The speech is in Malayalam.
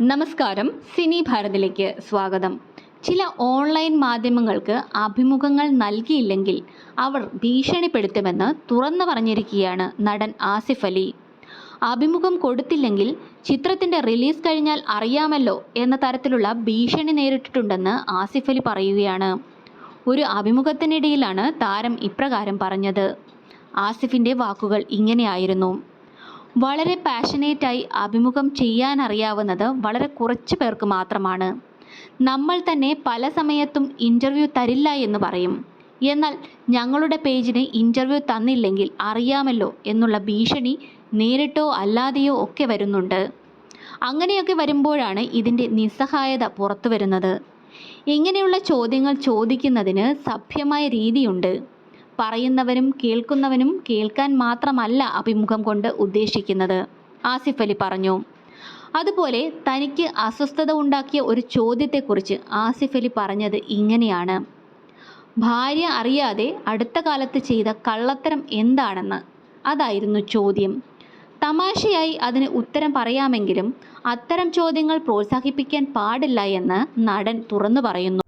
നമസ്കാരം. സിനി ഭാരതിലേക്ക് സ്വാഗതം. ചില ഓൺലൈൻ മാധ്യമങ്ങൾക്ക് അഭിമുഖങ്ങൾ നൽകിയില്ലെങ്കിൽ അവർ ഭീഷണിപ്പെടുത്തുമെന്ന് തുറന്നു പറഞ്ഞിരിക്കുകയാണ് നടൻ ആസിഫ് അലി. അഭിമുഖം കൊടുത്തില്ലെങ്കിൽ ചിത്രത്തിന്റെ റിലീസ് കഴിഞ്ഞാൽ അറിയാമല്ലോ എന്ന തരത്തിലുള്ള ഭീഷണി നേരിട്ടിട്ടുണ്ടെന്ന് ആസിഫ് അലി പറയുകയാണ്. ഒരു അഭിമുഖത്തിനിടയിലാണ് താരം ഇപ്രകാരം പറഞ്ഞത്. ആസിഫിന്റെ വാക്കുകൾ ഇങ്ങനെയായിരുന്നു. വളരെ പാഷനേറ്റായി അഭിമുഖം ചെയ്യാനറിയാവുന്നത് വളരെ കുറച്ച് പേർക്ക് മാത്രമാണ്. നമ്മൾ തന്നെ പല സമയത്തും ഇന്റർവ്യൂ തരില്ല എന്ന് പറയും. എന്നാൽ ഞങ്ങളുടെ പേജിന് ഇന്റർവ്യൂ തന്നില്ലെങ്കിൽ അറിയാമല്ലോ എന്നുള്ള ഭീഷണി നേരിട്ടോ അല്ലാതെയോ ഒക്കെ വരുന്നുണ്ട്. അങ്ങനെയൊക്കെ വരുമ്പോഴാണ് ഇതിന്റെ നിസ്സഹായത പുറത്തു വരുന്നത് ഇങ്ങനെയുള്ള ചോദ്യങ്ങൾ ചോദിക്കുന്നതിന് സഭ്യമായ രീതിയുണ്ട്. പറയുന്നവനും കേൾക്കുന്നവനും കേൾക്കാൻ മാത്രമല്ല അഭിമുഖം കൊണ്ട് ഉദ്ദേശിക്കുന്നത്. ആസിഫ് അലി പറഞ്ഞു. അതുപോലെ തനിക്ക് അസ്വസ്ഥത ഉണ്ടാക്കിയ ഒരു ചോദ്യത്തെക്കുറിച്ച് ആസിഫ് അലി പറഞ്ഞത് ഇങ്ങനെയാണ്. ഭാര്യ അറിയാതെ അടുത്ത കാലത്ത് ചെയ്ത കള്ളത്തരം എന്താണെന്ന് അതായിരുന്നു ചോദ്യം. തമാശയായി അതിന് ഉത്തരം പറയാമെങ്കിലും അത്തരം ചോദ്യങ്ങൾ പ്രോത്സാഹിപ്പിക്കാൻ പാടില്ല എന്ന് നടൻ തുറന്നു പറയുന്നു.